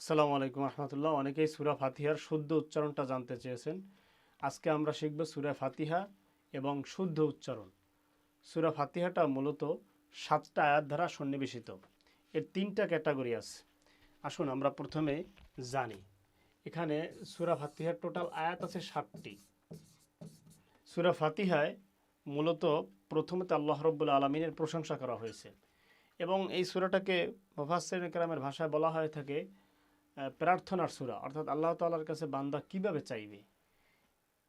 আসসালামু আলাইকুম রহমতুল্লাহ। অনেকেই সুরা ফাতিহার শুদ্ধ উচ্চারণটা জানতে চেয়েছেন। আজকে আমরা শিখব সুরা ফাতিহা এবং শুদ্ধ উচ্চারণ। সুরা ফাতিহাটা মূলত সাতটা আয়াত দ্বারা সন্নিবেশিত। এর তিনটা ক্যাটাগরি আছে। আসুন আমরা প্রথমে জানি। এখানে সুরা ফাতিহার টোটাল আয়াত আছে সাতটি। সুরা ফাতিহায় মূলত প্রথমে তো আল্লাহ রব্বুল আলমিনের প্রশংসা করা হয়েছে। এবং এই সুরাটাকে মুফাসসির কেরামের ভাষায় বলা হয়ে থাকে প্রার্থনার সুরা। অর্থাৎ আল্লাহ তাআলার কাছে বান্দা কীভাবে চাইবে?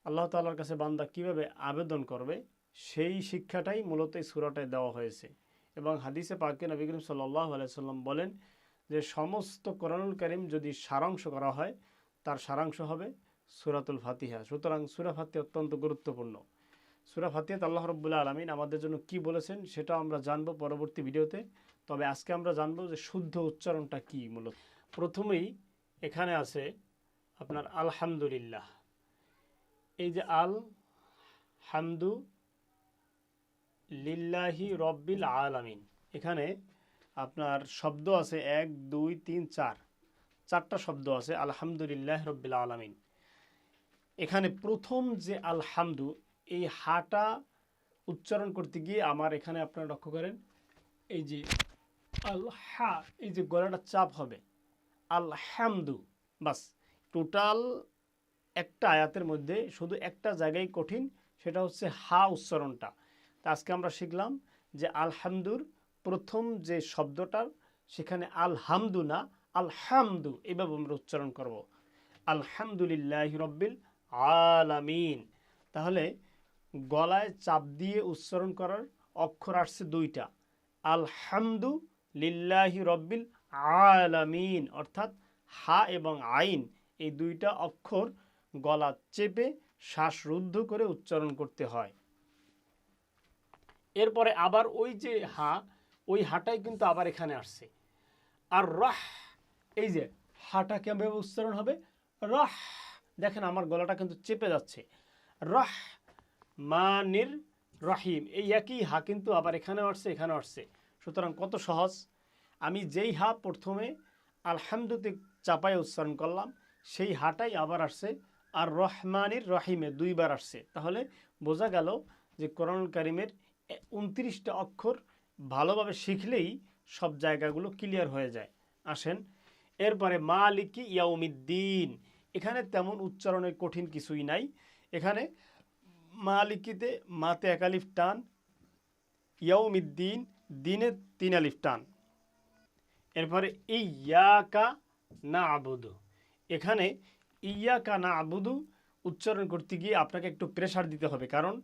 আল্লাহ তাআলার কাছে বান্দা কীভাবে আবেদন করবে? সেই শিক্ষাটাই মূলত এই সুরাটায় দেওয়া হয়েছে। এবং হাদিসে পাকে নবী করিম সাল্লাহ আলাইসাল্লাম বলেন যে, সমস্ত কোরআনুল করিম যদি সারাংশ করা হয়, তার সারাংশ হবে সুরাতুল ফাতিহা। সুতরাং সুরা ফাতিহা অত্যন্ত গুরুত্বপূর্ণ। সুরা ফাতিহাত আল্লাহ রব্বুল্লাহ আলমিন আমাদের জন্য কি বলেছেন সেটা আমরা জানব পরবর্তী ভিডিওতে। তবে আজকে আমরা জানব যে, শুদ্ধ উচ্চারণটা কি মূলত? প্রথমেই এখানে আছে আপনার আলহামদুলিল্লাহ। এই যে আল হামদু লিল্লাহি রব্বিল আলামিন। এখানে আপনার শব্দ আছে এক, দুই, তিন, চার। চারটা শব্দ আছে, আলহামদুলিল্লাহ রব্বিল আলামিন। এখানে প্রথম যে আলহামদু, এই হাটা উচ্চারণ করতে গিয়ে আমার এখানে আপনারা লক্ষ্য করেন, এই যে আল হা, এই যে গলাটা চাপ হবে। আলহামদু। বাস টোটাল একটা আয়াতের মধ্যে শুধু একটা জায়গায় কঠিন, সেটা হচ্ছে হা উচ্চারণটা। তা আজকে আমরা শিখলাম যে আলহামদুর প্রথম যে শব্দটার, সেখানে আলহামদু না, আলহামদু এভাবে আমরা উচ্চারণ করব। আলহামদুলিল্লাহ রব্বিল আলামিন। তাহলে গলায় চাপ দিয়ে উচ্চারণ করার অক্ষর আসছে দুইটা। আলহামদু লিল্লাহি রব্বিল আলামিন, অর্থাৎ হা এবং আইন, এই দুইটা অক্ষর গলা চেপে শ্বাসরুদ্ধ করে উচ্চারণ করতে হয়। এরপরে আবার ওই যে হা, ওই হাটাই কিন্তু আবার এখানে আসছে। আর রাহ, এই যে হাটা কেমন উচ্চারণ হবে? রাহ, দেখেন আমার গলাটা কিন্তু চেপে যাচ্ছে। রাহ, মানির রহিম, এই একই হা কিন্তু আবার এখানেও আসছে এখানেও আসছে। সুতরাং কত সহজ। আমি যেই হা প্রথমে আলহামদুতে চাপায় উচ্চারণ করলাম, সেই হাটাই আবার আসছে, আর রহমানির রহিমে দুইবার আসছে। তাহলে বোঝা গেল যে কোরআন কারিমের উনত্রিশটা অক্ষর ভালোভাবে শিখলেই সব জায়গাগুলো ক্লিয়ার হয়ে যায়। আসেন, এরপরে মালিকি ইয়াউমিদ্দিন। এখানে তেমন উচ্চারণের কঠিন কিছুই নাই। এখানে মালিকিতে মাতে একালিফ টান, ইয়াউমিদ্দিন দিনে তিন আলিফ টান। এরপরে ইয়াকা না আবুদু এখানে ইয়াকা না আবুদু উচ্চারণ করতে গিয়ে আপনাকে একটু প্রেশার দিতে হবে, কারণ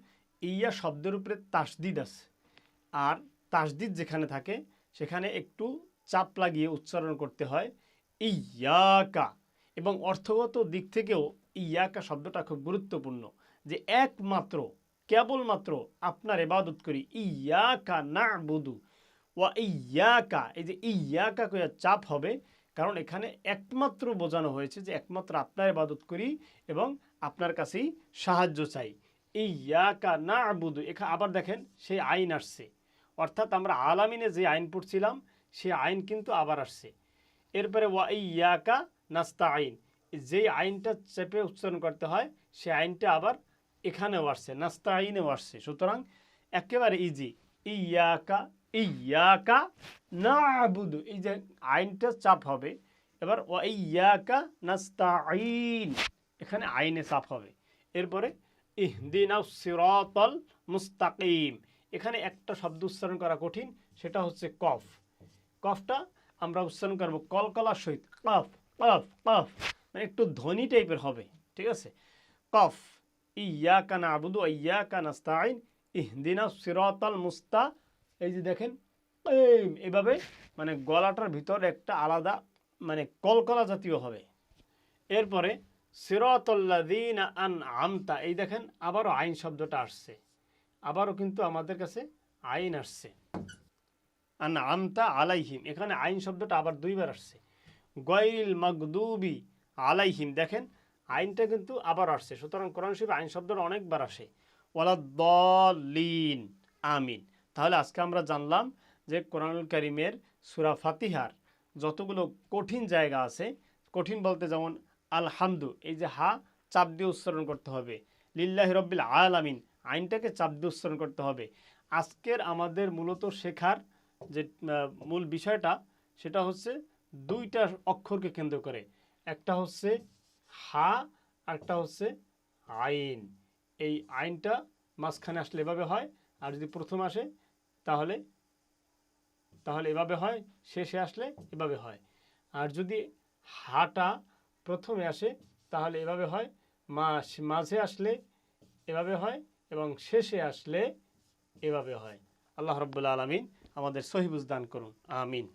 ইয়া শব্দের উপরে তাসদিদ আছে। আর তাসদিদ যেখানে থাকে, সেখানে একটু চাপ লাগিয়ে উচ্চারণ করতে হয় ইয়াকা এবং অর্থগত দিক থেকেও ইয়াকা শব্দটা খুব গুরুত্বপূর্ণ, যে একমাত্র কেবলমাত্র আপনার এবাদত করি। ইয়াকা না বুধু ওয়া ইয়াকা, এই যে ইয়াকা কয়া চাপ হবে, কারণ এখানে একমাত্র বোঝানো হয়েছে যে একমাত্র আপনার ইবাদত করি এবং আপনার কাছেই সাহায্য চাই। এই ইয়াকা না আবুদু এখানে আবার দেখেন, সেই আইন আসছে। অর্থাৎ আমরা আলামিনে যে আইন পড়ছিলাম সেই আইন কিন্তু আবার আসছে। এরপরে ওয়া ইয়াকা নাস্তা আইন যেই আইনটা চেপে উচ্চারণ করতে হয় সেই আইনটা আবার এখানেও আসছে নাস্তা আইনেও আসছে। সুতরাং একেবারে ইজি ইয়াকা ইয়াকা না আবুদু এই যে আইনটা চাপ হবে, এবার ও ইয়াকা নাস্তা আইন এখানে আইনে চাপ হবে। এরপরে ইহদিনা সিরাতাল মুস্তাকিম। এখানে একটা শব্দ উচ্চারণ করা কঠিন, সেটা হচ্ছে কফ। কফটা আমরা উচ্চারণ করব কলকলার সহিত। কফ কফ কফ। মানে একটু ধ্বনি টাইপের হবে, ঠিক আছে? কফ। ইয়া কানা আবুদু ইয়া কানাস্তাইন ইহদিনা সিরাতাল মুস্তা এই যে দেখেন এভাবে মানে গলাটার ভিতর একটা আলাদা মানে কলকলা জাতীয় হবে। এরপরে সিরাতাল্লাযীনা আন আমতা এই দেখেন, আবারও আইন শব্দটা আসছে। আবারও কিন্তু আমাদের কাছে আইন আসছে। আন আমতা আলাইহিম এখানে আইন শব্দটা আবার দুইবার আসছে। গয়রিল মগদুবি আলাইহিম দেখেন আইনটা কিন্তু আবার আসছে। সুতরাং কোরআন শরীফ আইন শব্দটা অনেকবার আসে। ওয়ালাদ্দলিন আমিন। তাহলে আজকে আমরা জানলাম যে কোরআনুল করিমের সুরা ফাতিহার যতগুলো কঠিন জায়গা আছে, কঠিন বলতে যেমন আলহামদু, এই যে হা, চাপ দিয়ে উচ্চারণ করতে হবে। লিল্লাহি রব্বিল আলামিন, আইনটাকে চাপ দিয়ে উচ্চারণ করতে হবে। আজকের আমাদের মূলত শেখার যে মূল বিষয়টা, সেটা হচ্ছে দুইটা অক্ষরকে কেন্দ্র করে। একটা হচ্ছে হা, আরেকটা হচ্ছে আইন। এই আইনটা মাঝখানে আসলে এভাবে হয়, আর যদি প্রথম আসে, তাহলে তাহলে এভাবে হয়, শেষে আসলে এভাবে হয়। আর যদি হাটা প্রথমে আসে, তাহলে এভাবে হয়, মাস, মাঝে আসলে এভাবে হয় এবং শেষে আসলে এভাবে হয়। আল্লাহ রব্বুল্লা আলমিন আমাদের সহিবুজ দান করুন। আমিন।